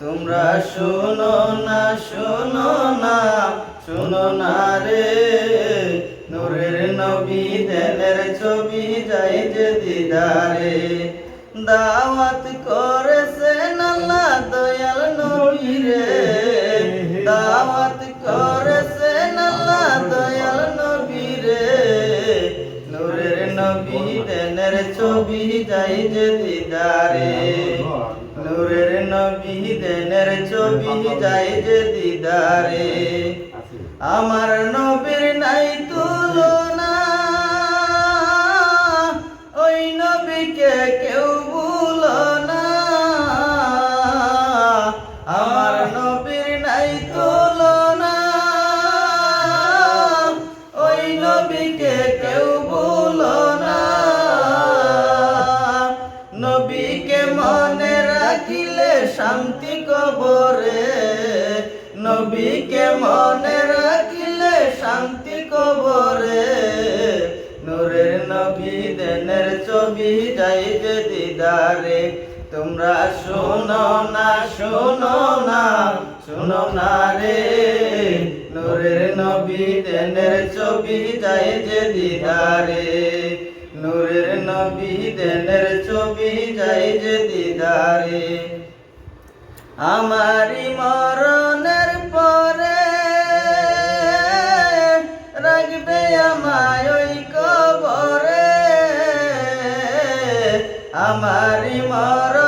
তোমরা শোনো না শোনো না শোনো না রে। নূরের নবী দেনের ছবি যাই যে দিদারে। দাওয়াত করেছেন আল্লাহ দয়াল নবী রে। দাওয়াত করেছেন আল্লাহ দয়াল নবী রে। নূরের নবী দেনের ছবি যাই যে দিদারে। নূরের নবী ছবি যে দিদারে। আমার নবীর নাই তুলনা। ওই নবীকে কেউ ভুলো আমার নবীর নাই তুলনা। ওই নবীকে রাখিলে শান্তি কবরে। নবীকে মনে রাখিলে শান্তি কবরে। নূরের নবী দেনের ছবি যাই যে দিদারে। তোমরা শোনো না শোনো না শোনো না রে। নূরের নবী দেনের ছবি যাই যে দিদারে। নূরের নবী দেনের ছবি যাই যে দিদারে। আমারি মরণের পরে রাখবে আমায় ওই কবরে। আমারি মরণের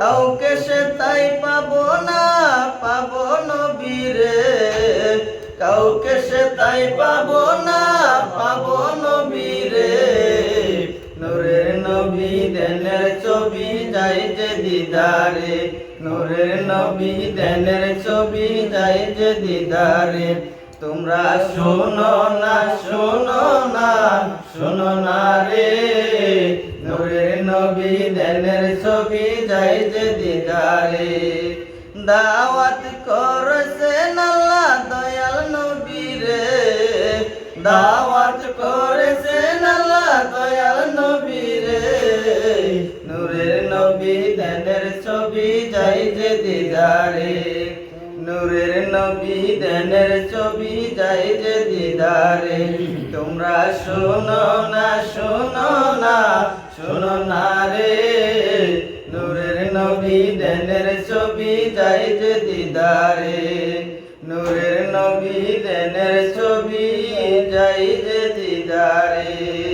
কাউকে সে তাই পাবো না, পাবো নবীরে। কাউকে সে তাই পাবো না, পাবো নবীরে। নূরের নবী দেনের ছবি যাই যে দিদারে। নূরের নবী দেনের ছবি যাই যে দিদারে। তোমরা শোনো না শোনো না শোনো না দিদারে দাওয়াত করেছেন আল্লাহ দয়াল নবী রে। দাওয়াত করেছেন আল্লাহ দয়াল নবী রে। নূরের নবী দেনের ছবি যাই যে দিদারে। নূরের নবী দেনের ছবি যাই যে দিদারে। তোমরা শোনো না শোনো না শোনো না ছবি যাই যে দিদারে নূরের নবী দেনের ছবি যাই যে দিদারে।